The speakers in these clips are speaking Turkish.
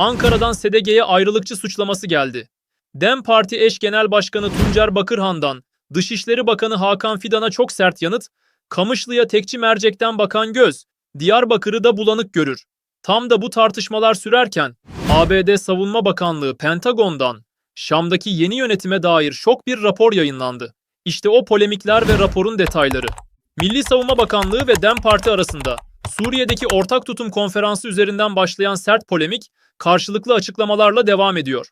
Ankara'dan SDG'ye ayrılıkçı suçlaması geldi. DEM Parti eş genel başkanı Tuncer Bakırhan'dan Dışişleri Bakanı Hakan Fidan'a çok sert yanıt, Kamışlı'ya tekçi mercekten bakan göz, Diyarbakır'ı da bulanık görür. Tam da bu tartışmalar sürerken ABD Savunma Bakanlığı Pentagon'dan Şam'daki yeni yönetime dair şok bir rapor yayınlandı. İşte o polemikler ve raporun detayları. Milli Savunma Bakanlığı ve DEM Parti arasında Suriye'deki ortak tutum konferansı üzerinden başlayan sert polemik karşılıklı açıklamalarla devam ediyor.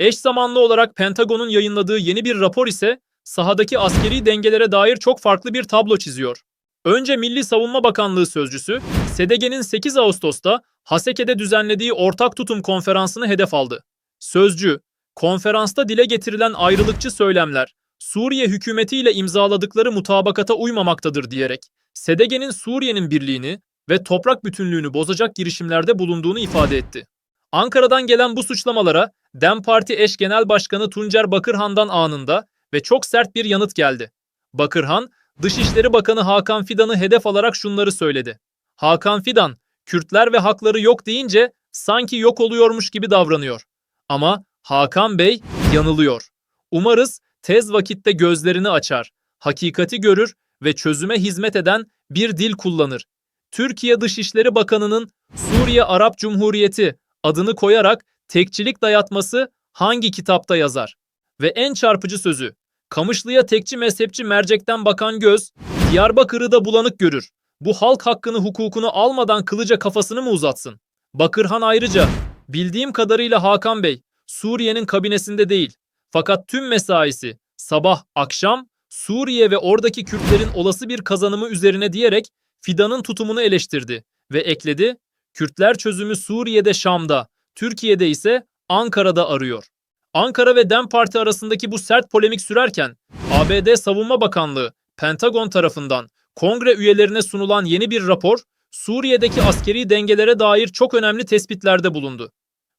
Eş zamanlı olarak Pentagon'un yayınladığı yeni bir rapor ise sahadaki askeri dengelere dair çok farklı bir tablo çiziyor. Önce Milli Savunma Bakanlığı sözcüsü, SDG'nin 8 Ağustos'ta Haseke'de düzenlediği ortak tutum konferansını hedef aldı. Sözcü, konferansta dile getirilen ayrılıkçı söylemler, Suriye hükümetiyle imzaladıkları mutabakata uymamaktadır diyerek, SDG'nin Suriye'nin birliğini ve toprak bütünlüğünü bozacak girişimlerde bulunduğunu ifade etti. Ankara'dan gelen bu suçlamalara DEM Parti eş genel başkanı Tuncer Bakırhan'dan anında ve çok sert bir yanıt geldi. Bakırhan, Dışişleri Bakanı Hakan Fidan'ı hedef alarak şunları söyledi. Hakan Fidan, Kürtler ve hakları yok deyince sanki yok oluyormuş gibi davranıyor. Ama Hakan Bey yanılıyor. Umarız tez vakitte gözlerini açar, hakikati görür ve çözüme hizmet eden bir dil kullanır. Türkiye Dışişleri Bakanı'nın Suriye Arap Cumhuriyeti adını koyarak tekçilik dayatması hangi kitapta yazar? Ve en çarpıcı sözü, Kamışlı'ya tekçi mezhepçi mercekten bakan göz, Diyarbakır'ı da bulanık görür. Bu halk hakkını hukukunu almadan kılıca kafasını mı uzatsın? Bakırhan ayrıca, bildiğim kadarıyla Hakan Bey, Suriye'nin kabinesinde değil. Fakat tüm mesaisi, sabah, akşam, Suriye ve oradaki Kürtlerin olası bir kazanımı üzerine diyerek Fidan'ın tutumunu eleştirdi ve ekledi, Kürtler çözümü Suriye'de Şam'da, Türkiye'de ise Ankara'da arıyor. Ankara ve DEM Parti arasındaki bu sert polemik sürerken ABD Savunma Bakanlığı Pentagon tarafından kongre üyelerine sunulan yeni bir rapor Suriye'deki askeri dengelere dair çok önemli tespitlerde bulundu.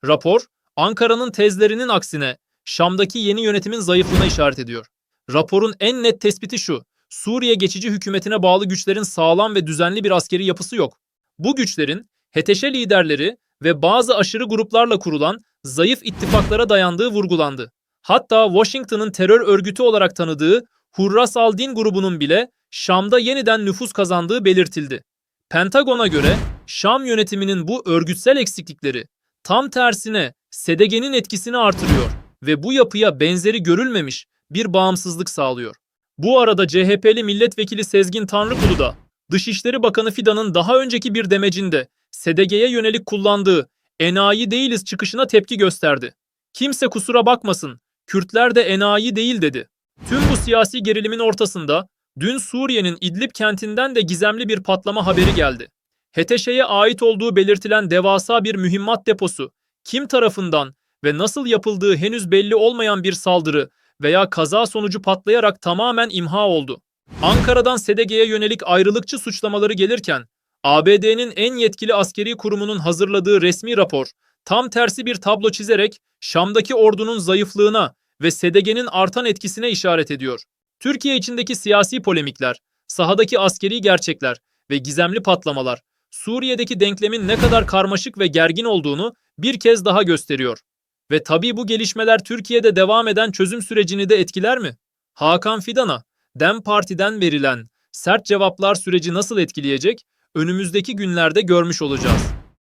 Rapor, Ankara'nın tezlerinin aksine Şam'daki yeni yönetimin zayıflığına işaret ediyor. Raporun en net tespiti şu, Suriye geçici hükümetine bağlı güçlerin sağlam ve düzenli bir askeri yapısı yok. Bu güçlerin HTŞ liderleri ve bazı aşırı gruplarla kurulan zayıf ittifaklara dayandığı vurgulandı. Hatta Washington'ın terör örgütü olarak tanıdığı Hurras al-Din grubunun bile Şam'da yeniden nüfus kazandığı belirtildi. Pentagon'a göre Şam yönetiminin bu örgütsel eksiklikleri tam tersine SDG'nin etkisini artırıyor ve bu yapıya benzeri görülmemiş bir bağımsızlık sağlıyor. Bu arada CHP'li milletvekili Sezgin Tanrıkulu da Dışişleri Bakanı Fidan'ın daha önceki bir demecinde SDG'ye yönelik kullandığı enayi değiliz çıkışına tepki gösterdi. Kimse kusura bakmasın, Kürtler de enayi değil dedi. Tüm bu siyasi gerilimin ortasında dün Suriye'nin İdlib kentinden de gizemli bir patlama haberi geldi. HTŞ'ye ait olduğu belirtilen devasa bir mühimmat deposu kim tarafından ve nasıl yapıldığı henüz belli olmayan bir saldırı veya kaza sonucu patlayarak tamamen imha oldu. Ankara'dan SDG'ye yönelik ayrılıkçı suçlamaları gelirken ABD'nin en yetkili askeri kurumunun hazırladığı resmi rapor tam tersi bir tablo çizerek Şam'daki ordunun zayıflığına ve SDG'nin artan etkisine işaret ediyor. Türkiye içindeki siyasi polemikler, sahadaki askeri gerçekler ve gizemli patlamalar Suriye'deki denklemin ne kadar karmaşık ve gergin olduğunu bir kez daha gösteriyor. Ve tabii bu gelişmeler Türkiye'de devam eden çözüm sürecini de etkiler mi? Hakan Fidan'a DEM Parti'den verilen sert cevaplar süreci nasıl etkileyecek? Önümüzdeki günlerde görmüş olacağız.